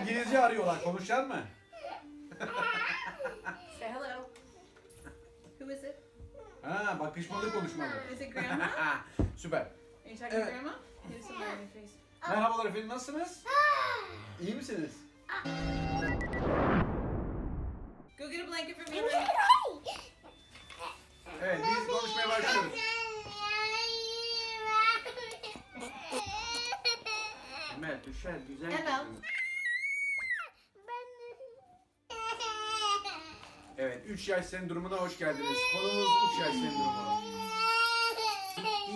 İngilizce arıyorlar. Konuşar mı? Say hello. Who is it? Ha, bakışmalı konuşmalı. Is it Grandma? Süper. Are you talking Evet. to Grandma? Here's some on your face. Merhabalar efendim, nasılsınız? İyi misiniz? Go get a blanket for me. Lily. Evet, biz konuşmaya başlıyoruz. Emel, düşer, güzel. Emel. Evet, 3 yaş sendromuna hoş geldiniz. Konumuz 3 yaş sendromu.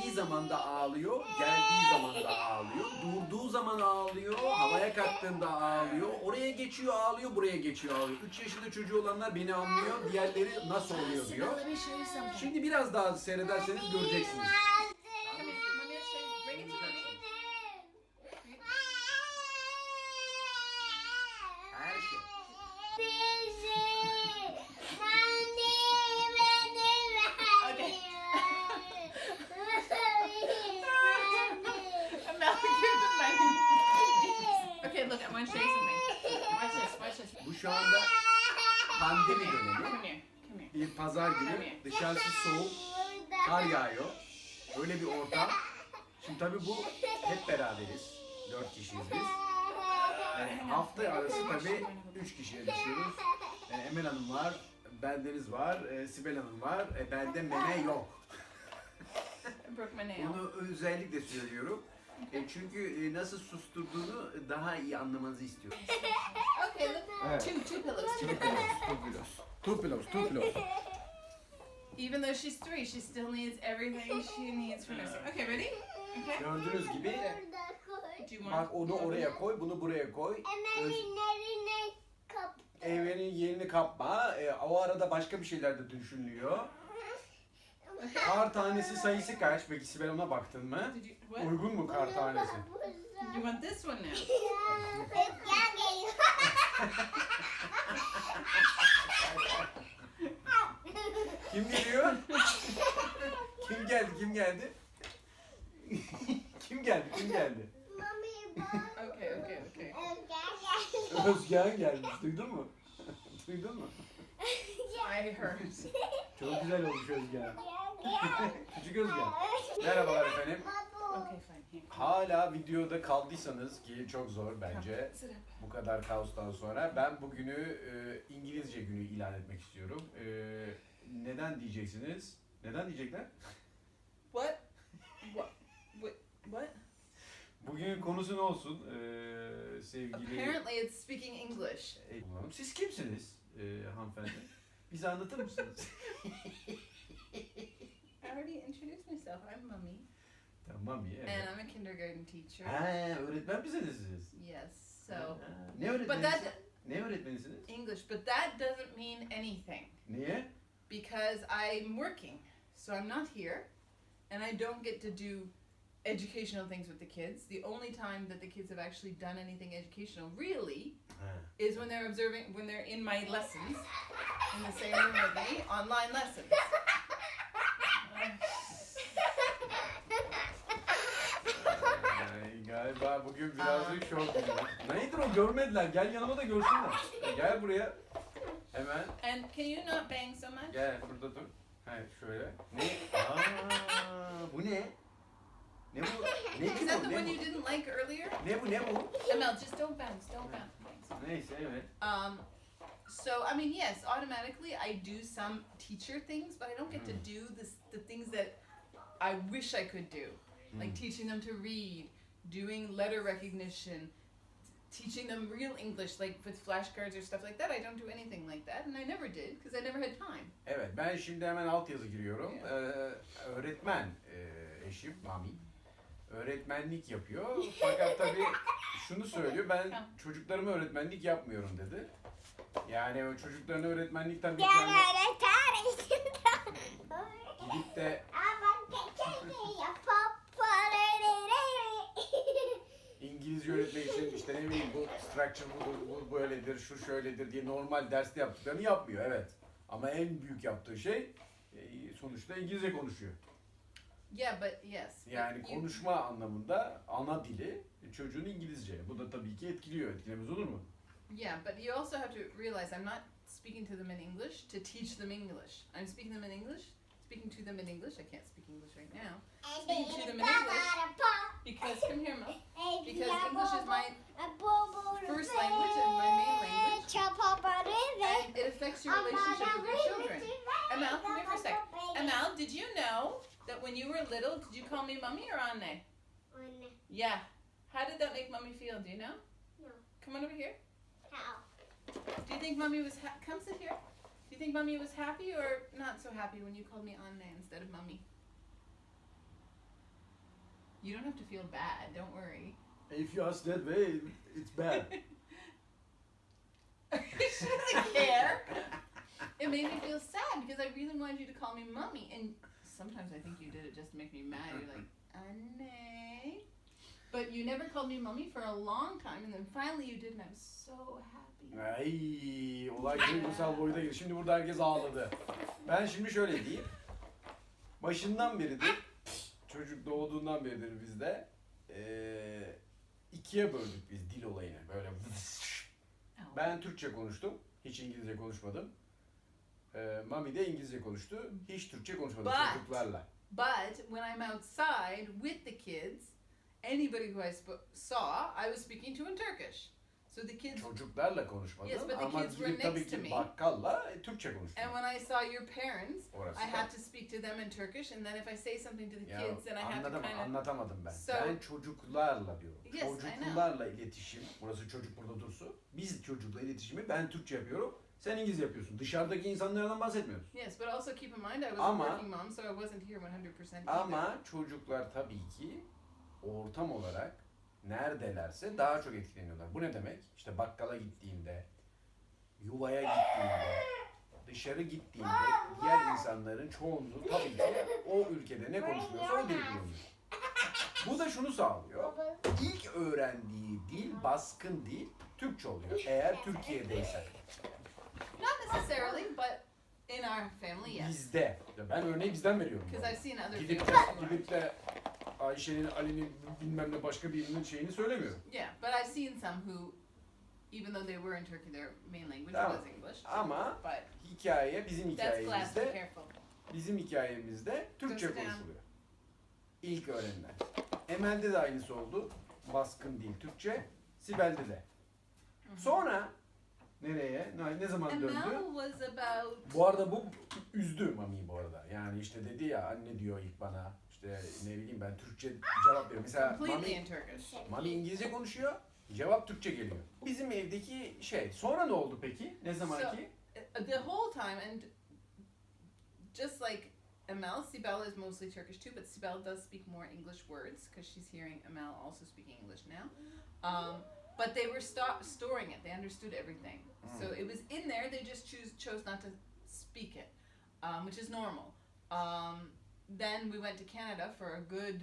İyi zamanda ağlıyor, geldiği zaman da ağlıyor, durduğu zaman ağlıyor, havaya kalktığında ağlıyor, oraya geçiyor ağlıyor, buraya geçiyor ağlıyor. 3 yaşında çocuğu olanlar beni anlıyor, diğerleri nasıl oluyor diyor. Something. Şimdi biraz daha seyrederseniz göreceksiniz. Come here. Let me show you. Bring it to me. Her şey. Emel, give the money. Okay, look, I want to show you something. Watch this. Watch this. Bu şu anda pandemi dönemi. Come here. Come here. Bir pazar günü, dışarısı soğuk, kar yağıyor. Öyle bir ortam. Şimdi tabii bu hep beraberiz. Dört kişiyiz biz. Yani hafta arası tabii üç kişiye düşüyoruz. Yani Emel Hanım var, bendeniz var, e, Sibel Hanım var. E, bende meme yok. My nail. Bunu özellikle söylüyorum. E, çünkü e, nasıl susturduğunu daha iyi anlamanızı istiyorum. Okay, look. Evet. Two, two pillows. Two pillows. two pillows. Two pillows, two pillows. Even though she's three, she still needs everything she needs for nursing. Okay, ready? Okay. Gördüğünüz gibi Do you want? bak onu oraya koy, bunu buraya koy. Öz-. Evrenin yerini kapma. E, o arada başka bir şeyler de düşünülüyor. Kar tanesi sayısı kaç? Peki Sibel ona baktın mı? Did you what? Uygun mu kar tanesi? You want this one now? Kim geliyor? kim geldi? Kim geldi? kim geldi? Kim geldi? Okay, okay, okay. Özgen gelmiş. Duydun mu? Duydun mu? I heard. Çok güzel olmuş Özgen. Küçük Özgen. Merhabalar efendim. Okay, fine. Here. Hala videoda kaldıysanız ki çok zor bence. Bu kadar kaostan sonra ben bugünü e, İngilizce günü ilan etmek istiyorum. E, neden diyeceksiniz? Neden diyecekler? What? What? What? What? Bugünün konusu ne olsun e, sevgili... Apparently, it's speaking English. E, Hanım. Siz kimsiniz e, hanımefendi? Bize anlatır mısınız? I already introduced myself. I'm Mummy, tamam iyi. and Evet. I'm a kindergarten teacher. Ha, öğretmen misiniz? Yes. So Ha, ne But öğretmenisiniz? that- Ne öğretmenisiniz? English, but that doesn't mean anything Niye? because I'm working, so I'm not here, and I don't get to do educational things with the kids. The only time that the kids have actually done anything educational, really, Ha. is when they're observing when they're in my lessons in the same room with me online lessons Ay, galiba bugün birazcık şov gibi. Nedir o görmediler. Gel yanıma da görsünler. Gel buraya. Hemen. and can you not bang so much Gel burada dur. Hayır şöyle. Ne? Aa, bu ne? Ne bu? Is that bu? the one you bu? didn't like earlier Ne bu? Ne bu? Emel just don't bounce don't bounce Neyse evet. um so I mean yes automatically I do some teacher things but I don't get to do this the things that I wish I could do like teaching them to read doing letter recognition teaching them real English, like with flashcards or stuff like that. I don't do anything like that, and I never did because I never had time. Evet ben şimdi hemen altyazı giriyorum. Ee, öğretmen e, eşim Mami. Öğretmenlik yapıyor. Fakat tabii şunu söylüyor. Ben çocuklarıma öğretmenlik yapmıyorum dedi. Yani o çocuklarına öğretmenlikten bir tane gidip de İngilizce öğretmek için işte ne bileyim bu structure bu, bu böyledir, şu şöyledir diye normal derste yaptıklarını yapmıyor evet. Ama en büyük yaptığı şey e, sonuçta İngilizce konuşuyor. Yeah, but yes. but Yani you- konuşma anlamında ana dili çocuğun İngilizce. Bu da tabii ki etkiliyor. Etkilemez olur mu? Yeah, but you also have to realize I'm not speaking to them in English to teach them English. I'm speaking them in English, speaking to them in English. I can't speak English right now Speaking to them in English. because come here, Mo. Because English is my first language and my main language, and it affects your relationship with your children. Amal, come here for a sec. Amal, did you know that when you were little, did you call me mommy or Anne? Yeah. How did that make mommy feel? Do you know? No. Come on over here. How? Do you think mommy was ha- come sit here? Do you think mommy was happy or not so happy when you called me Anne instead of mommy? You don't have to feel bad. Don't worry. If you ask that way, it's bad. she doesn't care. It made me feel sad because I really wanted you to call me mommy, and sometimes I think you did it just to make me mad. You're like Anne, but you never called me mommy for a long time, and then finally you did, and I was so happy. Ay, olay duygusal boyuta girdi. Şimdi burada herkes ağladı. Ben şimdi şöyle diyeyim. Başından beridir, çocuk doğduğundan beridir bizde ikiye böldük biz dil olayını. Böyle Oh. ben Türkçe konuştum, hiç İngilizce konuşmadım. Eee Mami de İngilizce konuştu, hiç Türkçe konuşmadı But- çocuklarla. But when I'm outside with the kids, anybody who I sp- saw, I was speaking to in Turkish. So the kids, Çocuklarla konuşmadım Yes, but the ama kids were gidip tabii next to ki me. bakkalla e, Türkçe konuştum. and when I saw your parents, Orası I da. had to speak to them in Turkish, and then if I say something to the Ya kids, then I have to anladım, kind of. anlatamadım ben. So- ben çocuklarla diyorum. Yes, I know. çocuklarla iletişim, burası çocuk burada dursun. Biz çocukla iletişimi ben Türkçe yapıyorum, sen İngilizce yapıyorsun. Dışarıdaki insanlardan bahsetmiyoruz. Yes, but also keep in mind I was Ama- a working mom, so I wasn't here 100% either. Ama çocuklar tabii ki ortam olarak neredelerse daha çok etkileniyorlar. Bu ne demek? İşte bakkala gittiğinde, yuvaya gittiğinde, dışarı gittiğinde diğer insanların çoğunluğu tabii ki o ülkede ne konuşuluyorsa o dil kullanıyor. Bu da şunu sağlıyor. İlk öğrendiği dil, baskın dil Türkçe oluyor. Eğer Türkiye'deyse. Not necessarily, but in our family, yes. Bizde. Ya Ben örneği bizden veriyorum. Because. I've seen other Gidip de, aren't. gidip de Ayşe'nin, Ali'nin bilmem ne başka birinin şeyini söylemiyorum. Yeah, but I've seen some who, even though they were in Turkey, their main language Tamam. was English. Ama But hikaye, bizim that's glass. Be hikayemizde, careful. bizim hikayemizde Türkçe konuşuluyor. İlk öğrenilen. Emel'de de aynısı oldu. Baskın dil Türkçe. Sibel'de de. Sonra nereye? Ne, ne zaman döndü? Bu arada bu üzdü Mami'yi bu arada. Yani işte dedi ya anne diyor ilk bana. İşte ne bileyim ben Türkçe cevap veriyorum. Mesela Mami. Mami İngilizce konuşuyor. Cevap Türkçe geliyor. Bizim evdeki şey. Sonra ne oldu peki? Ne zamanki? Uh, The whole time, and just like Amel, Sibel is mostly Turkish too, but Sibel does speak more English words because she's hearing Amel also speaking English now. Um, but they were sto- storing it; they understood everything. So it was in there. They just choose chose not to speak it, um, which is normal. Um, then we went to Canada for a good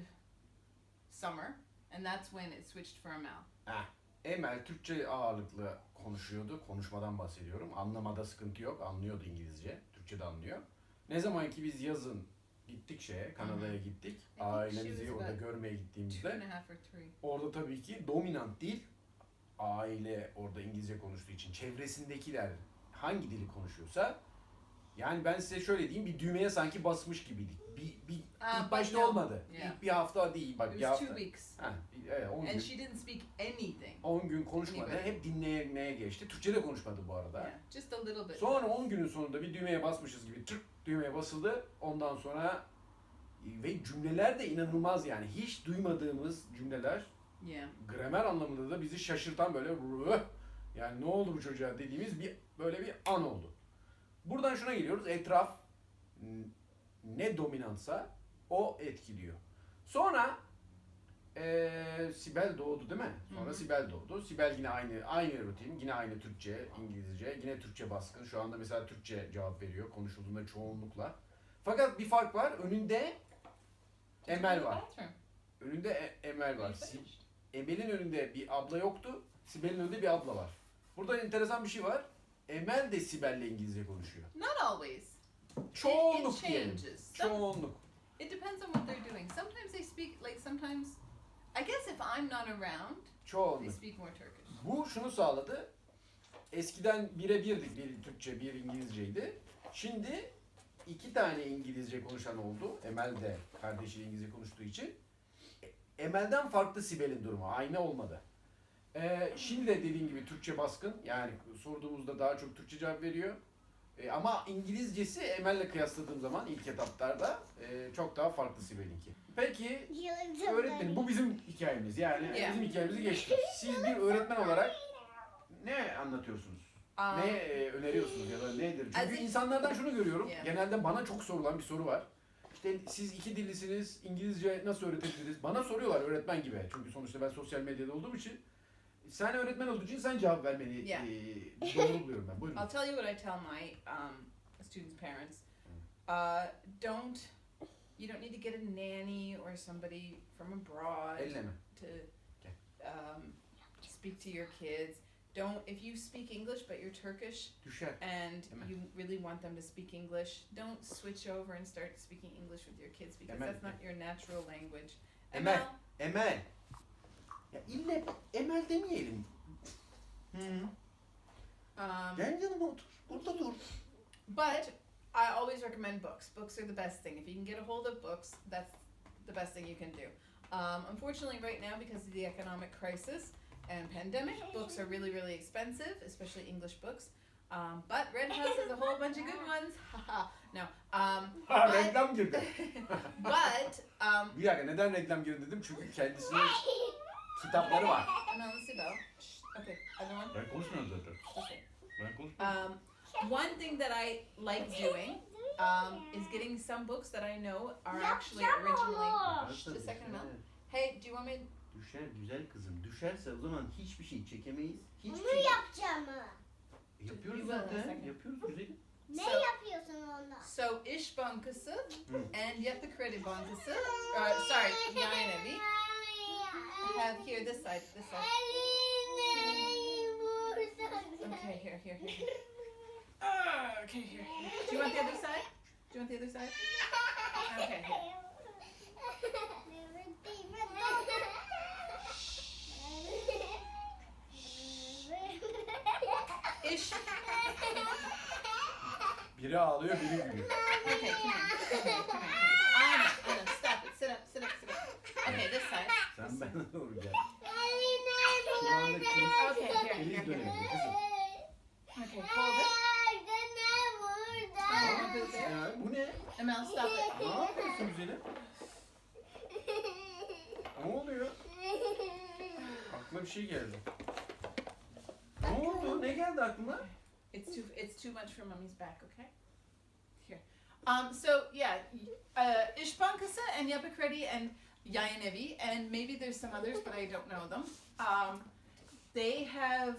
summer, and that's when it switched for Amel. Emel Türkçe ağırlıklı konuşuyordu. Konuşmadan bahsediyorum. Anlamada sıkıntı yok. Anlıyordu İngilizce. Türkçe de anlıyor. Ne zaman ki biz yazın gittik şeye, Kanada'ya gittik. she Ailemizi orada görmeye gittiğimizde orada tabii ki dominant dil aile orada İngilizce konuştuğu için çevresindekiler hangi dili konuşuyorsa yani ben size şöyle diyeyim bir düğmeye sanki basmış gibiydik. Bir, bir Ah, ilk başta no. olmadı. Yeah. İlk bir hafta değil bak It bir was hafta. two weeks, Ha, evet 10 gün. and she didn't speak anything. 10 gün konuşmadı. Anyway. Hep dinlemeye geçti. Türkçe de konuşmadı bu arada. Yeah, just a little bit. Sonra 10 günün sonunda bir düğmeye basmışız gibi tık düğmeye basıldı. Ondan sonra ve cümleler de inanılmaz yani hiç duymadığımız cümleler Yeah. gramer anlamında da bizi şaşırtan böyle yani ne oldu bu çocuğa dediğimiz bir böyle bir an oldu. Buradan şuna geliyoruz. Etraf ne dominantsa o etkiliyor. Sonra eee Sibel doğdu değil mi? Sonra Hı hı. Sibel doğdu. Sibel yine aynı aynı rutin, yine aynı Türkçe, İngilizce, yine Türkçe baskın. Şu anda mesela Türkçe cevap veriyor konuşulduğunda çoğunlukla. Fakat bir fark var. Önünde Emel var. bathroom? Önünde E- Emel var. Si- finished? Emel'in önünde bir abla yoktu. Sibel'in önünde bir abla var. Burada enteresan bir şey var. Emel de Sibel'le İngilizce konuşuyor. Not always. It, it Çoğunluk diyelim. changes. Çoğunluk. It depends on what they're doing. Sometimes they speak like sometimes. I guess if I'm not around, Çoğunluk. they speak more Turkish. Bu şunu sağladı. Eskiden bire birdik. Bir Türkçe, bir İngilizceydi. Şimdi iki tane İngilizce konuşan oldu. Emel de kardeşi İngilizce konuştuğu için. Emel'den farklı Sibel'in durumu. Aynı olmadı. Ee, şimdi de dediğin gibi Türkçe baskın. Yani sorduğumuzda daha çok Türkçe cevap veriyor. E, ama İngilizcesi Emel'le kıyasladığım zaman ilk etaplarda e, çok daha farklı Sibel'inki. Peki Öğretmenim bu bizim hikayemiz. Yani Yeah. bizim hikayemizi geçtik. Siz bir öğretmen olarak ne anlatıyorsunuz? Um, ne e, öneriyorsunuz ya da nedir? Çünkü As in- insanlardan şunu görüyorum. Yeah. Genelde bana çok sorulan bir soru var. İşte siz iki dillisiniz, İngilizce nasıl öğretebiliriz? Bana soruyorlar öğretmen gibi. Çünkü sonuçta ben sosyal medyada olduğum için. Sen öğretmen olduğu için sen cevap vermeni Yeah. e, doğru buluyorum ben. Buyurun. I'll tell you what I tell my um, students' parents. Uh, don't you don't need to get a nanny or somebody from abroad Elleme. to um, speak to your kids. Don't if you speak English but you're Turkish Düşer. and Amen. you really want them to speak English, don't switch over and start speaking English with your kids because Amen. that's not your natural language. Emel. Emel. Ya ille Emel demeyelim. Hı. Um, Gel yanıma otur. Burada dur. But I always recommend books. Books are the best thing. If you can get a hold of books, that's the best thing you can do. Um, unfortunately, right now, because of the economic crisis and pandemic, books are really, really expensive, especially English books. Um, but Red House has a whole bunch of good ones. Haha. no. Um, Ha but, reklam girdi. but um, Bir dakika neden reklam girdi dedim çünkü kendisinin kitapları var. no, Sibel. Shh. Okay, other one. Ben konuşmuyorum zaten. Okay. Ben konuşmuyorum. Um, one thing that I like doing um, is getting some books that I know are actually originally. Just a second, Mel. Hey, do you want me? Düşer güzel kızım. Düşerse o zaman hiçbir şey çekemeyiz. Hiçbir Bunu şey yapacağım mı? yapıyoruz in a zaten. Yapıyoruz güzelim. Ne So- yapıyorsun onda? So İş Bankası and Yapı Kredi Bankası, uh, sorry, Yanevi, have here this side, this side. Okay, here, here, here. Uh, okay, here, here. Do you want the other side? Do you want the other side? Okay, İş. Biri ağlıyor biri gülüyor. Okay, come here. Come here, come here. Anna, Anna, stop it. Sit up, sit up, sit up. Okay, this side. Sen bana doğru gel. Şu anda kriz- Okay, here, here. dönemi kızım. Okay, hold it. Burada. İt there. Ya, bu ne? Emel, stop it. Ne yapıyorsun güzelim? Ne oluyor? Aklıma bir şey geldi. Ne geldi aklına? It's too it's too much for mommy's back, okay? Here. Um so yeah, uh İş Bankası and Yapı Kredi and Yayanevi and maybe there's some others but I don't know them. Um they have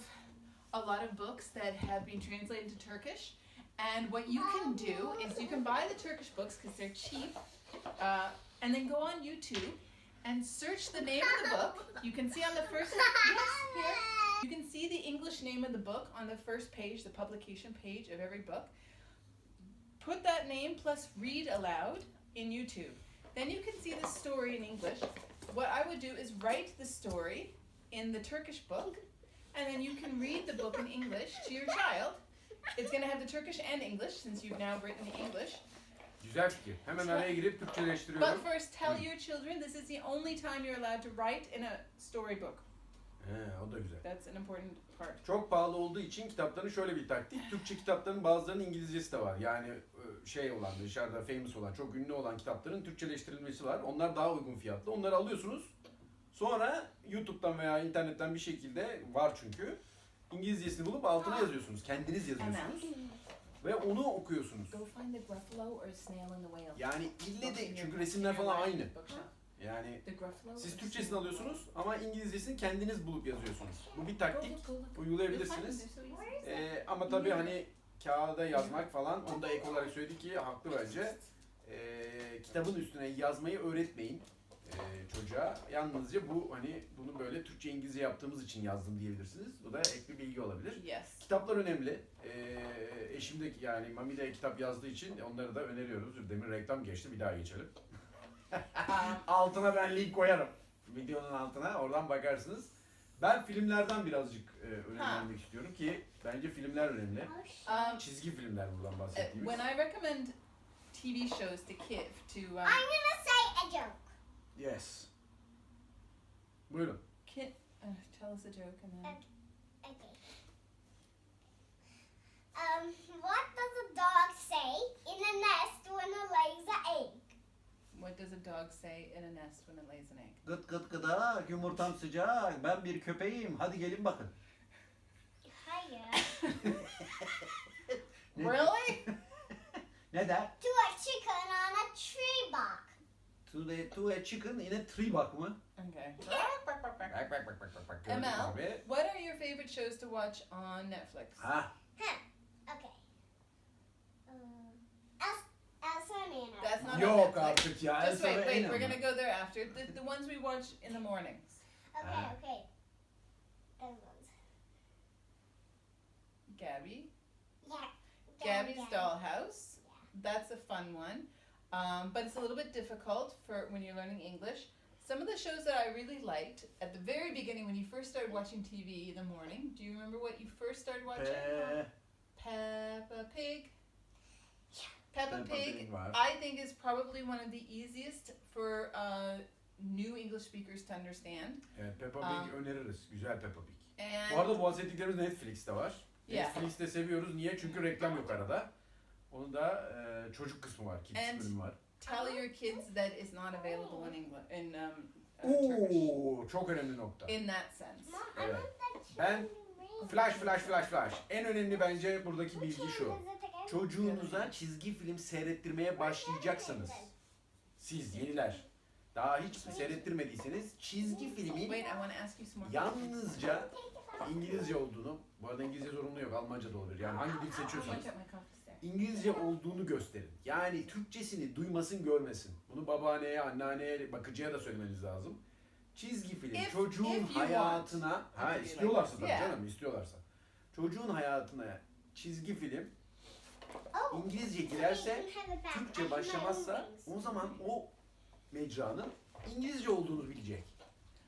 a lot of books that have been translated to Turkish and what you can do is you can buy the Turkish books because they're cheap uh, and then go on YouTube and search the name of the book. You can see on the first yes, here. You can see the English name of the book on the first page, the publication page of every book. Put that name plus read aloud in YouTube. Then you can see the story in English. What I would do is write the story in the Turkish book, and then you can read the book in English to your child. It's going to have the Turkish and English since you've now written the English. Güzel fikir. Hemen araya girip But Türkçeleştiriyorum. first, tell your children this is the only time you're allowed to write in a storybook. He, o da güzel. That's an important part. Çok pahalı olduğu için kitapların şöyle bir taktik. Türkçe kitapların bazılarının İngilizcesi de var. Yani e, şey olan, dışarıda famous olan, çok ünlü olan kitapların Türkçeleştirilmesi var. Onlar daha uygun fiyatlı. Onları alıyorsunuz. Sonra YouTube'dan veya internetten bir şekilde var çünkü. İngilizcesini bulup altına yazıyorsunuz. Kendiniz yazıyorsunuz. Ve onu okuyorsunuz. Go find the gruffalo or snail in the whale. Yani ille de çünkü resimler falan aynı. Yani siz Türkçesini alıyorsunuz ama İngilizcesini kendiniz bulup yazıyorsunuz. Bu bir taktik. Uygulayabilirsiniz. Ee, ama tabii hani kağıda yazmak falan onu da ek olarak söyledi ki haklı bence. Ee, kitabın üstüne yazmayı öğretmeyin ee, çocuğa. Yalnızca bu hani bunu böyle Türkçe İngilizce yaptığımız için yazdım diyebilirsiniz. Bu da ek bir bilgi olabilir. Yes. Kitaplar önemli. Ee, eşim de yani Mami de kitap yazdığı için onları da öneriyoruz. Demin reklam geçti bir daha geçelim. Altına ben link koyarım. Videonun altına oradan bakarsınız. Ben filmlerden birazcık e, önem Ha. vermek istiyorum ki bence filmler önemli. um, Çizgi filmler buradan uh, bahsettiğimiz. when I recommend TV shows to kids to um, I'm gonna say a joke. Yes. Buyurun. kid, uh, tell us a joke and then. Okay. Um, what does a dog say in a nest when it lays an egg? What does a dog say in a nest when it lays an egg? Gıt gıt gıdak, yumurtam sıcak, ben bir köpeğim, hadi gelin bakın. Hiya. Ne- Really? Ne der? to a chicken on a tree bark. To, the, to a chicken in a tree bak mı? Okay. Bak bak bak bak bak bak. Gördün Emel, abi. what are your favorite shows to watch on Netflix? Ha. Okay. Um, Els- Elsa and Anna. That's not on Yok Netflix. artık ya. Just wait, wait. We're gonna go there after. The, the ones we watch in the mornings. Okay, Ah. okay. Those. Gabby. Yeah. Gabby's Gabby. Dollhouse. That's a fun one. Um, but it's a little bit difficult for when you're learning English. Some of the shows that I really liked at the very beginning when you first started watching TV in the morning. Do you remember what you first started watching? Pe- Peppa Pig. Peppa, Peppa Pig, Pig var. I think is probably one of the easiest for uh, new English speakers to understand. Evet, Peppa Pig Um, öneririz. Güzel Peppa Pig. And Bu arada bu bahsettiklerimiz Netflix'te var. Yeah. Netflix'te seviyoruz. Niye? Çünkü reklam yok arada. Onun da e, çocuk kısmı var. Kids And- bölümü var. tell your kids that it's not available in English in um, uh, Turkish. Oo, çok önemli nokta. In that sense. Evet. Ben-. Flash flash flash flash. En önemli bence buradaki bilgi şu. Çocuğunuza çizgi film seyrettirmeye başlayacaksanız siz yeniler daha hiç seyrettirmediyseniz çizgi filmin Wait, I want to ask you some more. yalnızca İngilizce olduğunu, bu arada İngilizce zorunlu yok, Almanca da olabilir. Yani hangi dil gonna seçiyorsanız my coffee. İngilizce olduğunu gösterin. Yani Türkçesini duymasın, görmesin. Bunu babaanneye, anneanneye, bakıcıya da söylemeniz lazım. Çizgi film If- çocuğun if you hayatına, ha If you istiyorlarsa like. tabii Yeah. canım, istiyorlarsa. Çocuğun hayatına çizgi film Oh, İngilizce girerse, have. I Türkçe have my own başlamazsa things. o zaman o mecranın İngilizce olduğunu bilecek.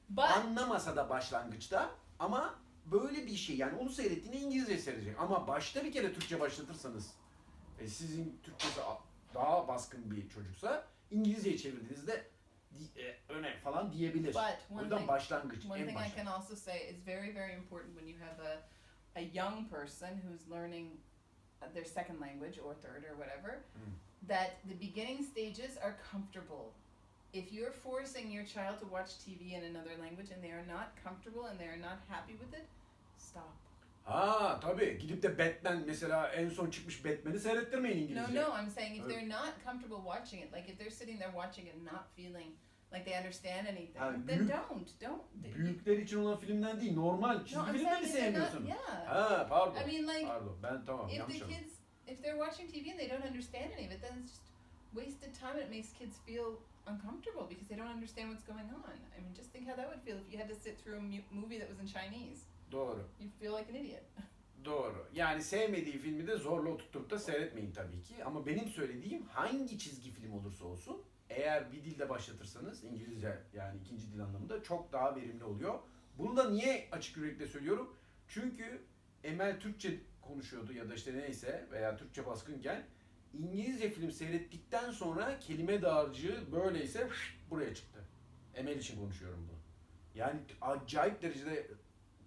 But Anlamasa da başlangıçta ama böyle bir şey yani onu seyrettiğinde İngilizce seyredecek. Ama başta bir kere Türkçe başlatırsanız ve sizin Türkçesi daha baskın bir çocuksa İngilizceyi çevirdiğinizde e, öne falan diyebilir. but O one yüzden thing başlangıç, one en thing I can also say is very very important when you have a a young person who's learning uh, their second language or third or whatever Hmm. that the beginning stages are comfortable. If you're forcing your child to watch TV in another language and they are not comfortable and they are not happy with it, stop. Ha tabii gidip de Batman mesela en son çıkmış Batman'i seyrettirmeyin No, İngilizce. no, I'm saying if they're not comfortable watching it, like if they're sitting there watching it and not feeling like they understand anything, Ha, then büyük- don't, don't. Büyükler için olan filmden değil, normal çizgi no, I'm film de mi saying if they're not, sevmiyorsun? yeah. Ha pardon. I mean, like, Pardon ben tamam if yanlış the anladım. kids, if they're watching TV and they don't understand any of it, then it's just wasted time. It makes kids feel uncomfortable because they don't understand what's going on. I mean, just think how that would feel if you had to sit through a mu- movie that was in Chinese. Doğru. You'd feel like an idiot. Doğru. Yani sevmediği filmi de zorla oturtup da seyretmeyin tabii ki. Ama benim söylediğim hangi çizgi film olursa olsun eğer bir dilde başlatırsanız İngilizce yani ikinci dil anlamında çok daha verimli oluyor. Bunu da niye açık yürekle söylüyorum? Çünkü Emel Türkçe konuşuyordu ya da işte neyse veya Türkçe baskınken İngilizce film seyrettikten sonra kelime dağarcığı böyleyse buraya çıktı. Emel için konuşuyorum bunu. Yani acayip derecede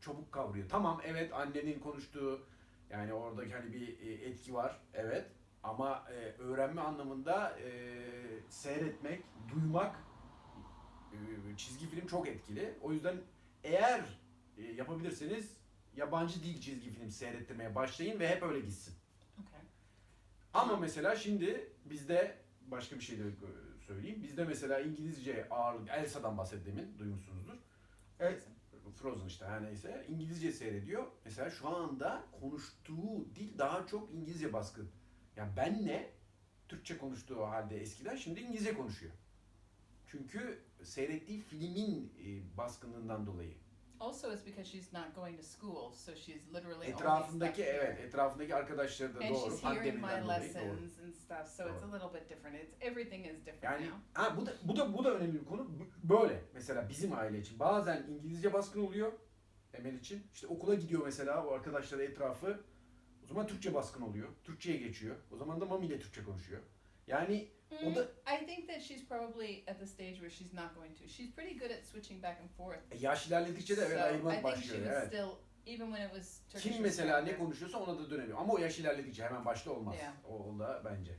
çabuk kavruyor. Tamam evet annenin konuştuğu yani oradaki hani bir e, etki var evet ama e, öğrenme anlamında e, seyretmek, duymak e, çizgi film çok etkili. O yüzden eğer e, yapabilirseniz yabancı dil çizgi film seyrettirmeye başlayın ve hep öyle gitsin. Okay. Ama mesela şimdi bizde başka bir şey de e, söyleyeyim. Bizde mesela İngilizce ağırlık Elsa'dan bahsettiğimin duymuşsunuzdur. Evet. Frozen işte her neyse İngilizce seyrediyor. Mesela şu anda konuştuğu dil daha çok İngilizce baskın. Yani benle Türkçe konuştuğu halde eskiden şimdi İngilizce konuşuyor. Çünkü seyrettiği filmin e, baskınlığından dolayı. Also, it's because she's not going to school, so she's literally Etrafındaki only stuck evet, here. etrafındaki arkadaşları da And doğru she's hearing my pandemiden dolayı doğru. lessons and stuff, so it's a little bit different. It's everything is different Yani now. ha, bu da bu da bu da önemli bir konu. Bu- Böyle mesela bizim aile için bazen İngilizce baskın oluyor Emel için. İşte okula gidiyor mesela o arkadaşları etrafı. O zaman Türkçe baskın oluyor. Türkçeye geçiyor. O zaman da Mami ile Türkçe konuşuyor. Yani o da I think that she's probably at the stage where she's not going to. She's pretty good at switching back and forth. yaş ilerledikçe de evet so I ayırmak başlıyor. Evet. still, even when it was Turkish. Kim mesela ne konuşuyorsa ona da dönemiyor. Ama o yaş ilerledikçe hemen başta olmaz. Yeah. O, da bence.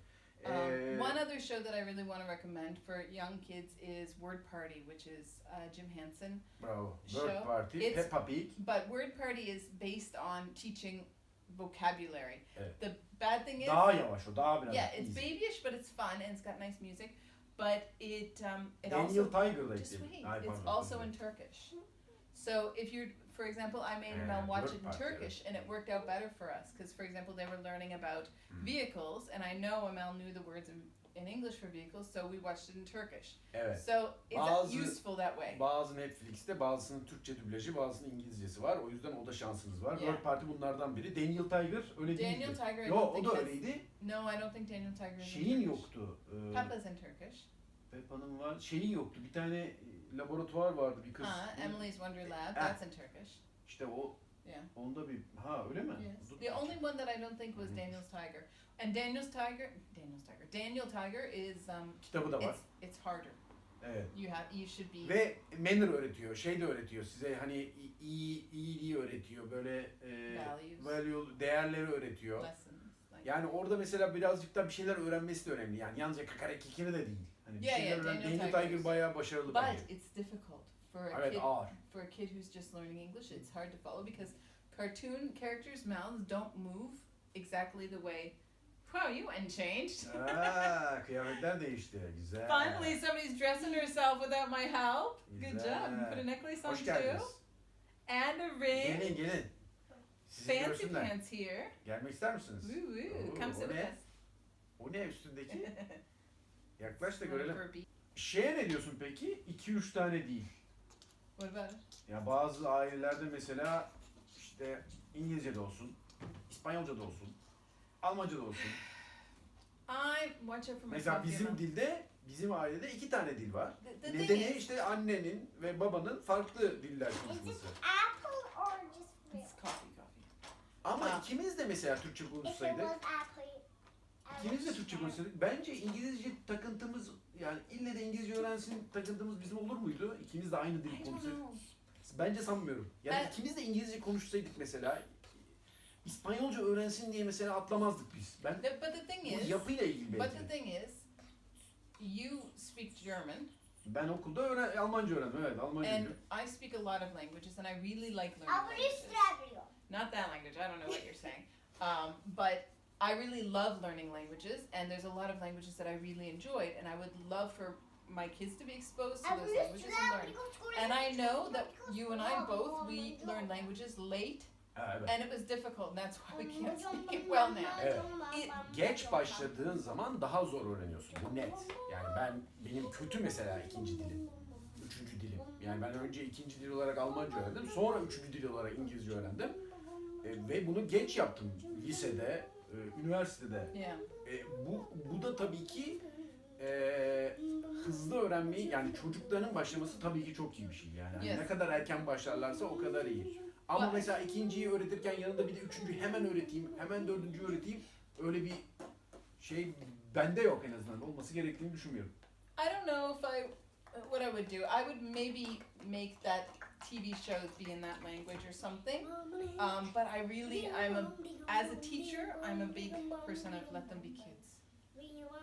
Um, Ee, one other show that I really want to recommend for young kids is Word Party, which is uh, Jim Henson. bravo. show, Bird Party, it's- Peppa Pig. But Word Party is based on teaching vocabulary. Evet. The bad thing is, Daha yavaş o, daha biraz yeah, it's easy. babyish, but it's fun and it's got nice music. But it um, it Daniel also just wait, Ay, it's pardon, also özür in dilerim. Turkish. So if you're, for example, I made Mel watch it in Party, Turkish, and it worked out better for us because, for example, they were learning about Hmm. vehicles, and I know Amel knew the words in, in English for vehicles, so we watched it in Turkish. Evet. So it's Bazı- useful that way. Bazı Netflix'te bazısının Türkçe dublajı, bazısının İngilizcesi var. O yüzden o da şansınız var. Yeah. World Party bunlardan biri. Daniel Tiger öyle Daniel değildi. Tiger, I Yo don't o think da öyleydi. No, I don't think Daniel Tiger is in Şeyin Turkish. yoktu. Ee, Papa's in Turkish. Peppa'nın var. Şeyin yoktu. Bir tane e, laboratuvar vardı bir kız. Uh, Emily's Wonder Lab, Ah. that's in Turkish. İşte o Yeah. onda bir ha öyle mi? Yes. Dur- The only one that I don't think was. Daniel's Tiger. And Daniel's Tiger, Daniel's Tiger, Daniel Tiger is um, Kitabı da var. it's it's harder. Evet. You have you should be. Ve manner öğretiyor. Şey de öğretiyor size hani i- iyi iyiliği öğretiyor. Böyle e, Values. value, değerleri öğretiyor. lessons. Like, Yani orada mesela birazcık da bir şeyler öğrenmesi de önemli. Yani yalnızca kakara kikiri de değil. Hani bir Yeah, şeyler yeah, öğren. Daniel Daniel Tiger. Tiger bayağı başarılı but bence. it's difficult for a Evet kid ağır. for a kid who's just learning English. It's hard to follow because cartoon characters' mouths don't move exactly the way. Wow, you unchanged. Aa, kıyafetler değişti. Güzel. Finally, somebody's dressing herself without my help. Good job. You put a necklace on Hoş too, geldiniz. and a ring. Gelin gelin. Sizi Fancy görsünler. pants here. Gelmek ister misiniz? Woo woo. Oo, Come sit with us. O ne üstündeki? Yaklaş da görelim. for a. Şeye ne diyorsun peki? 2-3 tane değil. Ya bazı ailelerde mesela işte İngilizce de olsun, İspanyolca da olsun, Almanca da olsun. I watch it for Mesela bizim dilde, bizim ailede iki tane dil var. The, the thing Nedeni is, işte annenin ve babanın farklı diller konuşması. apple or just real? it's coffee, coffee. Ama Ah. ikimiz de mesela Türkçe If it konuşsaydık, was apple, I ikimiz de Türkçe share. konuşsaydık bence İngilizce takıntımız yani ille de İngilizce öğrensin takıntımız bizim olur muydu? İkimiz de aynı dili don't konuşsaydık. know. Bence sanmıyorum. Yani Ben- ikimiz de İngilizce konuşsaydık mesela İspanyolca öğrensin diye mesela atlamazdık biz. Ben The, but the thing bu is, yapıyla ilgili but belki. the thing is, you speak German, Ben okulda öğren Almanca öğrendim. Evet, Almanca and biliyorum. I speak a lot of languages, and I really like learning languages. Not that language. I don't know what you're saying. Um, but I really love learning languages, and there's a lot of languages that I really enjoyed, and I would love for my kids to be exposed to those languages and learn. And I know that you and I both we learn languages late, Ha, evet. and it was difficult, and that's why we can't speak it well now. Evet. It- Geç başladığın zaman daha zor öğreniyorsun. Bu net. Yani ben benim kötü mesela ikinci dilim. Üçüncü dilim. Yani ben önce ikinci dil olarak Almanca öğrendim. Sonra üçüncü dil olarak İngilizce öğrendim. E, ve bunu geç yaptım. Lisede, e, üniversitede. Yeah. E, bu, bu da tabii ki e, hızlı öğrenmeyi yani çocukların başlaması tabii ki çok iyi bir şey yani. Hani Yes. Ne kadar erken başlarlarsa o kadar iyi. Ama But- mesela ikinciyi öğretirken yanında bir de üçüncü hemen öğreteyim, hemen dördüncü öğreteyim. Öyle bir şey bende yok en azından. Olması gerektiğini düşünmüyorum. I don't know if I what I would do. I would maybe make that TV shows be in that language or something. Um, but I really, I'm a as a teacher, I'm a big person of let them be kids.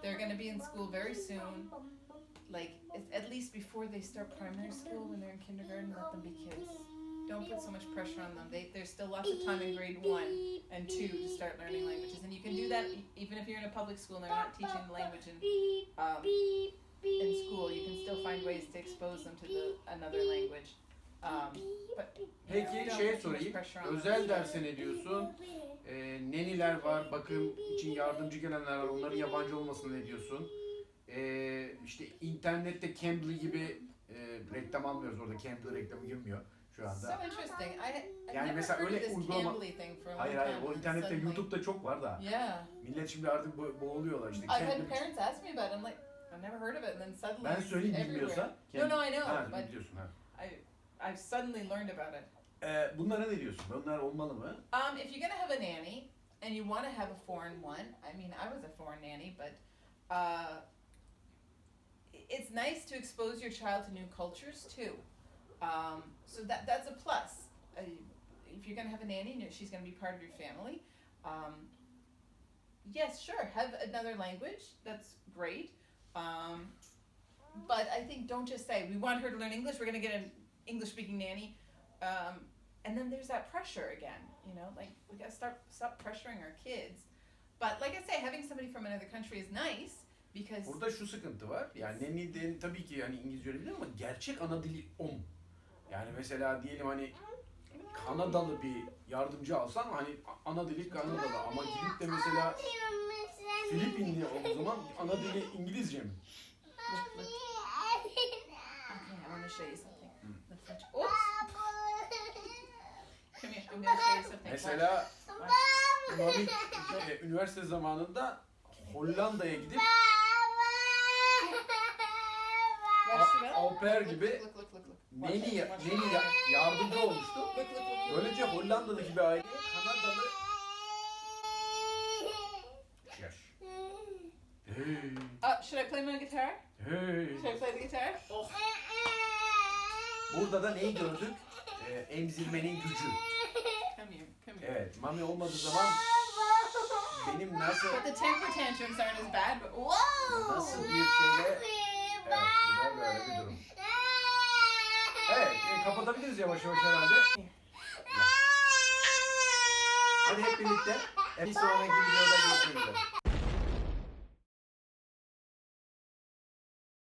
They're gonna be in school very soon. Like at least before they start primary school, when they're in kindergarten, let them be kids. Don't put so much pressure on them. They, there's still lots of time in grade one and two to start learning languages, and you can do that even if you're in a public school and they're not teaching the language in um, in school. You can still find ways to expose them to the another language. Um, Peki şey sorayım. Özel derse ne diyorsun? E, neniler var, bakım için yardımcı gelenler var. Onların yabancı olmasına ne diyorsun? E, işte internette Cambly gibi e, reklam almıyoruz orada. Cambly reklamı girmiyor. şu So anda. interesting. I, Yani mesela öyle uygulama- Hayır hayır o internette suddenly- YouTube'da çok var da. Yeah. Millet şimdi artık bo- boğuluyorlar işte. I've had parents ask me about it. I'm like, I've never heard of it. And then suddenly Ben söyleyeyim bilmiyorsa. No, no, I know. Ha, but biliyorsun ha. I've suddenly learned about it. Ee, bunlara ne diyorsun? Bunlar olmalı mı? Um, if you're gonna have a nanny and you want to have a foreign one, I mean, I was a foreign nanny, but uh, it's nice to expose your child to new cultures too. Um, so that that's a plus. Uh, if you're gonna have a nanny, you know, she's gonna be part of your family. Um, yes, sure, have another language. That's great. Um, but I think don't just say we want her to learn English. We're gonna get an English-speaking nanny. Um, and then there's that pressure again you know like we gotta start stop pressuring our kids but like i say having somebody from another country is nice because Burada şu sıkıntı var. Yani nenni de tabii ki hani İngilizce öğrenebilir ama gerçek ana dili om. Yani mesela diyelim hani Kanadalı bir yardımcı alsan hani ana dili Kanadalı ama gidip de mesela Filipinli olduğu zaman ana dili İngilizce mi? look, look, okay i want to show you something oops come here i'm gonna show you something Mesela Mami e, üniversite zamanında Hollanda'ya gidip au pair gibi look look look neni, it, ya- yardımcı olmuştu. look look look look Böylece Hollanda'daki bir aile Kanadalı yaş. Hey, uh, should i play my guitar. Hey. should i play the guitar. Oh Burada da neyi gördük? Ee, emzirmenin gücü. come here come here Evet, mami olmadığı zaman benim nasıl but the temper tantrums aren't as bad but whoa nasıl bir şeyle evet, da böyle bir durum. Evet, e, kapatabiliriz yavaş yavaş herhalde. Hadi hep birlikte. Bir sonraki videoda görüşmek üzere.